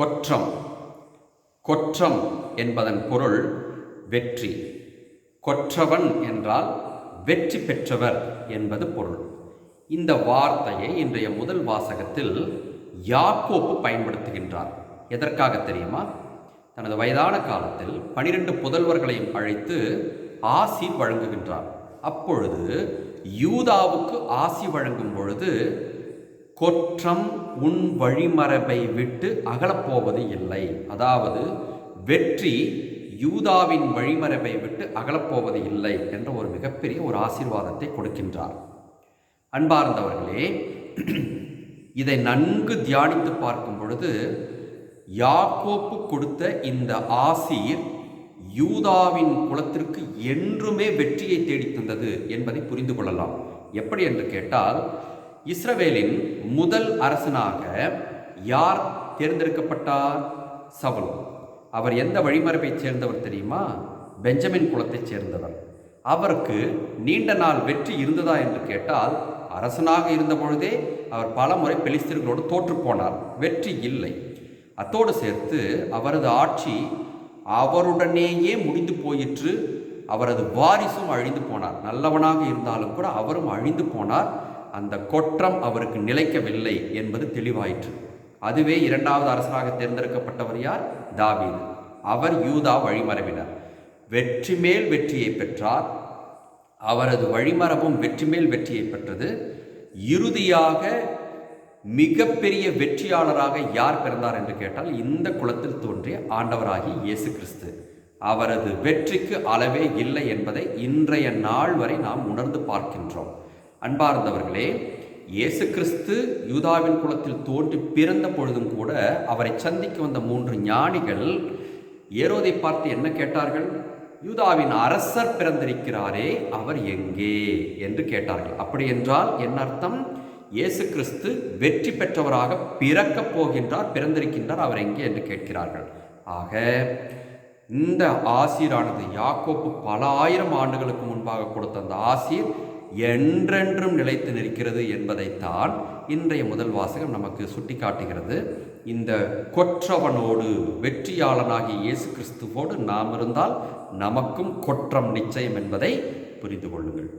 கொற்றம். கொற்றம் என்பதன் பொருள் வெற்றி. கொற்றவன் என்றால் வெற்றி பெற்றவர் என்பது பொருள். இந்த வார்த்தையை இன்றைய முதல் வாசகத்தில் யாக்கோப்பு பயன்படுத்துகின்றார். எதற்காக தெரியுமா? தனது வயதான காலத்தில் பனிரெண்டு புதல்வர்களையும் அழைத்து ஆசி வழங்குகின்றார். அப்பொழுது யூதாவுக்கு ஆசி வழங்கும் பொழுது கொற்றம் உன் வழிமரபை விட்டு அகலப்போவது இல்லை. அதாவது வெற்றி யூதாவின் வழிமரபை விட்டு அகலப்போவது இல்லை என்ற ஒரு மிகப்பெரிய ஒரு ஆசீர்வாதத்தை கொடுக்கின்றார். அன்பார்ந்தவர்களே இதை நன்கு தியானித்து பார்க்கும் பொழுது யாக்கோப்பு கொடுத்த இந்த ஆசீர் யூதாவின் குலத்திற்கு என்றுமே வெற்றியை தேடித் தந்தது என்பதை புரிந்து கொள்ளலாம். எப்படி என்று கேட்டால் இஸ்ரவேலின் முதல் அரசனாக யார் தேர்ந்தெடுக்கப்பட்டார்? சவுல். அவர் எந்த வழிமரபைச் சேர்ந்தவர் தெரியுமா? பெஞ்சமின் குலத்தைச் சேர்ந்தவர். அவருக்கு நீண்ட நாள் வெற்றி இருந்ததா என்று கேட்டால் அரசனாக இருந்த பொழுதே அவர் பல முறை பெலிஸ்தர்களோடு தோற்றுப்போனார் வெற்றி இல்லை. அத்தோடு சேர்த்து அவரது ஆட்சி அவருடனேயே முடிந்து போயிற்று. அவரது வாரிசும் அழிந்து போனார். நல்லவனாக இருந்தாலும் கூட அவரும் அழிந்து போனார். அந்த கொற்றம் அவருக்கு நிலைக்கவில்லை என்பது தெளிவாயிற்று. அதுவே இரண்டாவது அரசராக தேர்ந்தெடுக்கப்பட்டவர் யார்? தாவீது. அவர் யூதா வழிமரபினர். வெற்றி மேல் வெற்றியை பெற்றார். அவரது வழிமரபும் வெற்றி மேல் வெற்றியை பெற்றது. இறுதியாக மிகப்பெரிய வெற்றியாளராக யார் பிறந்தார் என்று கேட்டால் இந்த குலத்தில் தோன்றிய ஆண்டவராகி இயேசு கிறிஸ்து. அவரது வெற்றிக்கு அளவே இல்லை என்பதை இன்றைய நாள் வரை நாம் உணர்ந்து பார்க்கின்றோம். அன்பார்ந்தவர்களே இயேசு கிறிஸ்து யூதாவின் குலத்தில் தோன்றி பிறந்த பொழுதும் கூட அவரை சந்திக்க வந்த மூன்று ஞானிகள் ஏரோதை பார்த்து என்ன கேட்டார்கள்? யூதாவின் அரசர் பிறந்திருக்கிறாரே அவர் எங்கே? என்று கேட்டார்கள். அப்படி என்றால் என்ன அர்த்தம்? இயேசு கிறிஸ்து வெற்றி பெற்றவராக பிறக்கப் போகின்றார் பிறந்திருக்கின்றார் அவர் எங்கே என்று கேட்கிறார்கள். ஆக இந்த ஆசீரானது யாக்கோப்பு பல ஆயிரம் ஆண்டுகளுக்கு முன்பாக கொடுத்த அந்த ஆசீர் என்றென்றும் நிலைத்து நிற்கிறது என்பதைத்தான் இன்றைய முதல் வாசகம் நமக்கு சுட்டிக்காட்டுகிறது. இந்த கொற்றவனோடு வெற்றியாளனாகிய இயேசு கிறிஸ்துவோடு நாம் இருந்தால் நமக்கும் கொற்றம் நிச்சயம் என்பதை புரிந்து கொள்ளுங்கள்.